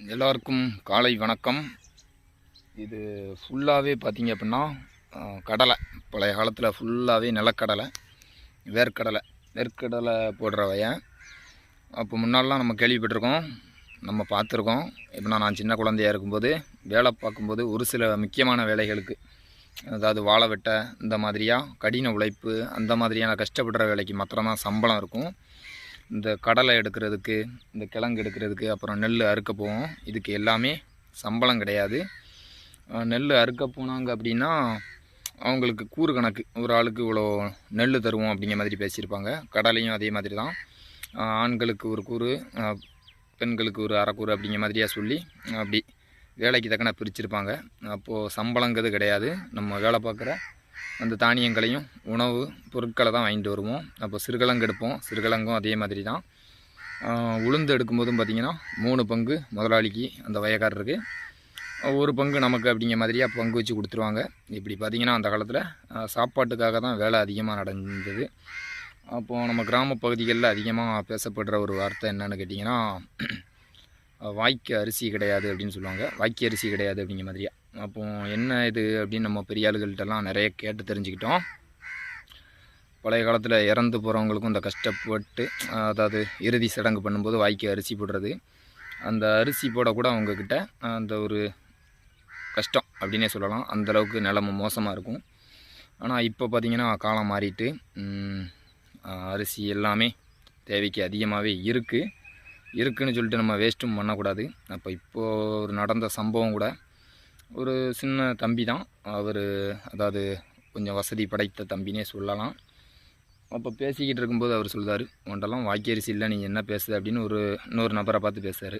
எல்லாருக்கும் காலை வணக்கம். இது ஃபுல்லாகவே பார்த்திங்க அப்படின்னா கடலை. பழைய காலத்தில் ஃபுல்லாகவே நிலக்கடலை வேர்க்கடலை. வேர்க்கடலை போடுற வயன் அப்போ முன்னாடிலாம் நம்ம கேள்விப்பட்டிருக்கோம். நம்ம பார்த்துருக்கோம். எப்படின்னா நான் சின்ன குழந்தையா இருக்கும்போது வேலை பார்க்கும்போது ஒரு சில முக்கியமான வேலைகளுக்கு அதாவது வாழை வெட்ட இந்த மாதிரியாக கடின உழைப்பு அந்த மாதிரியான கஷ்டப்படுற வேலைக்கு மாத்திரம்தான் சம்பளம் இருக்கும். இந்த கடலை எடுக்கிறதுக்கு இந்த கிழங்கு எடுக்கிறதுக்கு அப்புறம் நெல் அறுக்க போவோம். இதுக்கு எல்லாமே சம்பளம் கிடையாது. நெல் அறுக்க போனாங்க அப்படின்னா அவங்களுக்கு கூறு கணக்கு. ஒரு ஆளுக்கு இவ்வளோ நெல் தருவோம் அப்படிங்கிற மாதிரி பேசியிருப்பாங்க. கடலையும் அதே மாதிரி தான். ஆண்களுக்கு ஒரு கூறு பெண்களுக்கு ஒரு அரைக்கூறு அப்படிங்கிற மாதிரியாக சொல்லி அப்படி வேலைக்கு தக்கன பிரிச்சிருப்பாங்க. அப்போது சம்பளங்கிறது கிடையாது. நம்ம வேலை பார்க்குற அந்த தானியங்களையும் உணவு பொருட்களை தான் வாங்கிட்டு வருவோம். அப்போ சிறுகிழங்கு எடுப்போம். சிறுகிழங்கும் அதே மாதிரி தான். உளுந்து எடுக்கும்போதும் பார்த்திங்கன்னா மூணு பங்கு முதலாளிக்கு அந்த வயக்காரருக்கு ஒரு பங்கு நமக்கு அப்படிங்கிற மாதிரியாக பங்கு வச்சு கொடுத்துருவாங்க. இப்படி பார்த்திங்கன்னா அந்த காலத்தில் சாப்பாட்டுக்காக தான் வேலை அதிகமாக நடந்தது. அப்போது நம்ம கிராம பகுதிகளில் அதிகமாக பேசப்படுற ஒரு வார்த்தை என்னென்னு கேட்டிங்கன்னா வாய்க்கு அரிசி கிடையாது அப்படின்னு சொல்லுவாங்க. வாய்க்கு அரிசி கிடையாது அப்படிங்கிற மாதிரியா. அப்போ என்ன இது அப்படின்னு நம்ம பெரிய ஆளுகள்கிட்டலாம் நிறைய கேட்டு தெரிஞ்சுக்கிட்டோம். பழைய காலத்தில் இறந்து போகிறவங்களுக்கும் இந்த கஷ்டப்பட்டு அதாவது இறுதி சடங்கு பண்ணும்போது வாய்க்கு அரிசி போடுறது. அந்த அரிசி போடக்கூட அவங்கக்கிட்ட அந்த ஒரு கஷ்டம் அப்படின்னே சொல்லலாம். அந்தளவுக்கு நிலம மோசமாக இருக்கும். ஆனால் இப்போ பார்த்திங்கன்னா காலம் மாறிட்டு அரிசி எல்லாமே தேவைக்கு அதிகமாகவே இருக்குது இருக்குன்னு சொல்லிட்டு நம்ம வேஸ்ட்டும் பண்ணக்கூடாது. அப்போ இப்போது ஒரு நடந்த சம்பவம் கூட ஒரு சின்ன தம்பி தான் அவர் அதாவது கொஞ்சம் வசதி படைத்த தம்பினே சொல்லலாம். அப்போ பேசிக்கிட்டு இருக்கும்போது அவர் சொல்கிறார் உன்ட்டெல்லாம் வாக்கியரிசி இல்லை நீங்கள் என்ன பேசுது அப்படின்னு ஒரு இன்னொரு நபரை பார்த்து பேசுகிறார்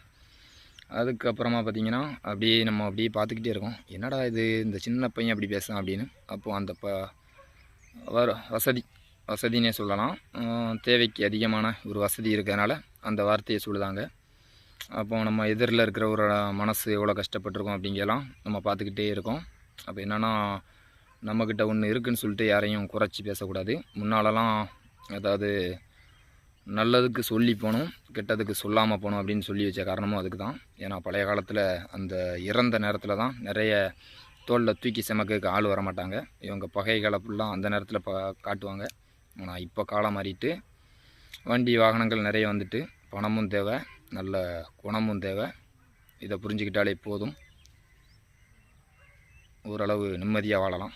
அதுக்கப்புறமா பார்த்தீங்கன்னா அப்படியே நம்ம அப்படியே பார்த்துக்கிட்டே இருக்கோம். என்னடா இது? இந்த சின்ன பையன் அப்படி பேசுகிறான் அப்படின்னு. அப்போது அந்த ப வர வசதி வசதினே சொல்லலாம். தேவைக்கு அதிகமான ஒரு வசதி இருக்கிறதுனால அந்த வார்த்தையை சொல்லுதாங்க. அப்போ நம்ம எதிரில் இருக்கிற ஒரு மனசு எவ்வளோ கஷ்டப்பட்டிருக்கோம் அப்படிங்கலாம் நம்ம பார்த்துக்கிட்டே இருக்கோம். அப்போ என்னென்னா நம்மக்கிட்ட ஒன்று இருக்குதுன்னு சொல்லிட்டு யாரையும் குறைச்சி பேசக்கூடாது. முன்னாலெல்லாம் அதாவது நல்லதுக்கு சொல்லி போகணும் கெட்டதுக்கு சொல்லாமல் போகணும் அப்படின்னு சொல்லி வச்ச காரணமும் அதுக்கு தான் ஏன்னா பழைய காலத்தில் அந்த இறந்த நேரத்தில் தான் நிறைய தோளில் தூக்கி செமக்கு ஆள் வர மாட்டாங்க. இவங்க பகைகளை ஃபுல்லாக அந்த நேரத்தில் ப காட்டுவாங்க. ஆனால் இப்போ காலம் மாறிட்டு வண்டி வாகனங்கள் நிறைய வந்துட்டு பணமும் தேவை. நல்ல குணமும் தேவை. இதை புரிஞ்சுக்கிட்டாலே போதும். ஓரளவு நிம்மதியாக வாழலாம்.